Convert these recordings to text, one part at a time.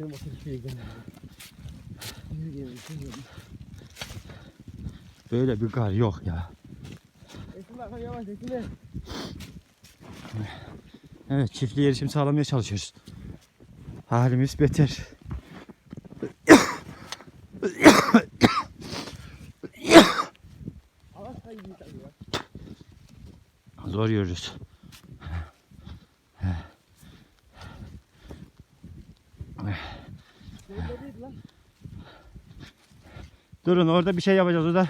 Benim otobüs şeye gelmedi. Yürü gelin, yürü gelin. Böyle bir kar yok ya. Esin bakalım yavaş Esin'e. Evet çiftliğe erişim sağlamaya çalışıyoruz. Halimiz beter. Zor yürürüz. Neredeydi lan? Durun orada bir şey yapacağız orada.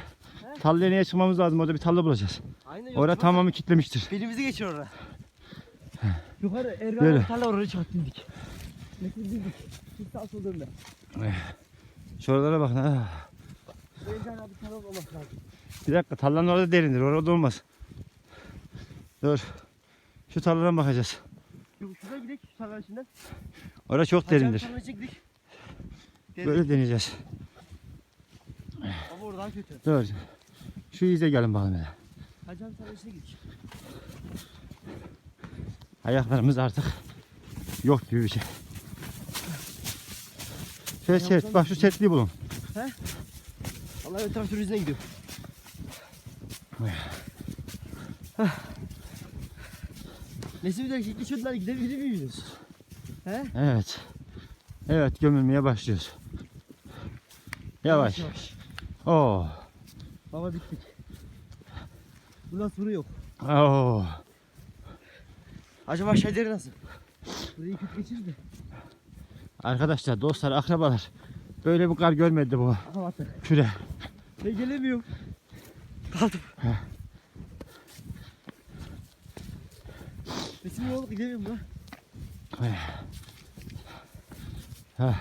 Talleneye çıkmamız lazım orada bir tarla bulacağız. Aynen. Orada bak. tamamı kitlemiştir. Belimizi geçir oraya. Yukarı Böyle. Ergan'ın tarla oraya dindik. Metin sağ sol dönme. Şuralara bakın. ha. Ergan abi tarla olmak lazım. Bir dakika tarlanın orada derindir. Orada olmaz. Dur. Şu tarladan bakacağız. Tarlanın içinden. Orada çok derindir. Gidelim. Böyle deneyeceğiz. Ama orada daha kötü. Dur. Şu ize gelin bakalım hele. Abi tarlanın içine. Ayaklarımız artık yok gibi bir şey. Şöyle set, bak şu setliği bulun. Allah ben traktör yüzüne gidiyorum. Nesi bir geçiyordun hani gidebilir miyiz? He? Evet. Evet gömülmeye başlıyoruz. Yavaş. Yavaş. Oo. Baba bittik. Bundan sonra yok. Oo. Acaba şeyleri nasıl? Burayı kötü geçir de. Arkadaşlar, dostlar, akrabalar. Böyle bir kar görmedi bu Aha küre. Ben gelemiyorum. Kaldım. Resim yolda gidemiyorum lan. Heh.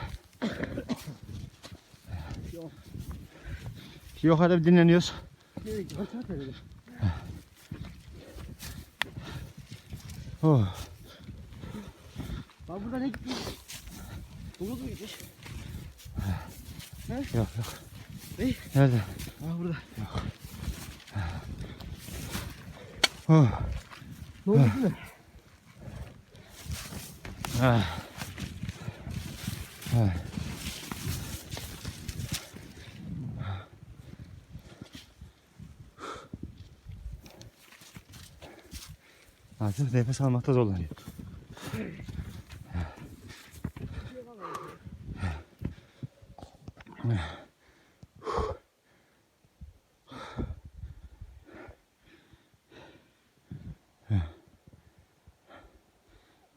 Yok. Yukarıda bir dinleniyoruz. Nereye gidiyor? Kaç saat herhalde? Oh. Bak burada ne gitti? Domuz mu gitmiş? Yok yok. Ne? Nerede? Aa burada. Oh. Ne oldu? Ah. Ah. Artık nefes almakta zorlanıyor.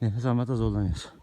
Nefes almakta zorlanıyoruz.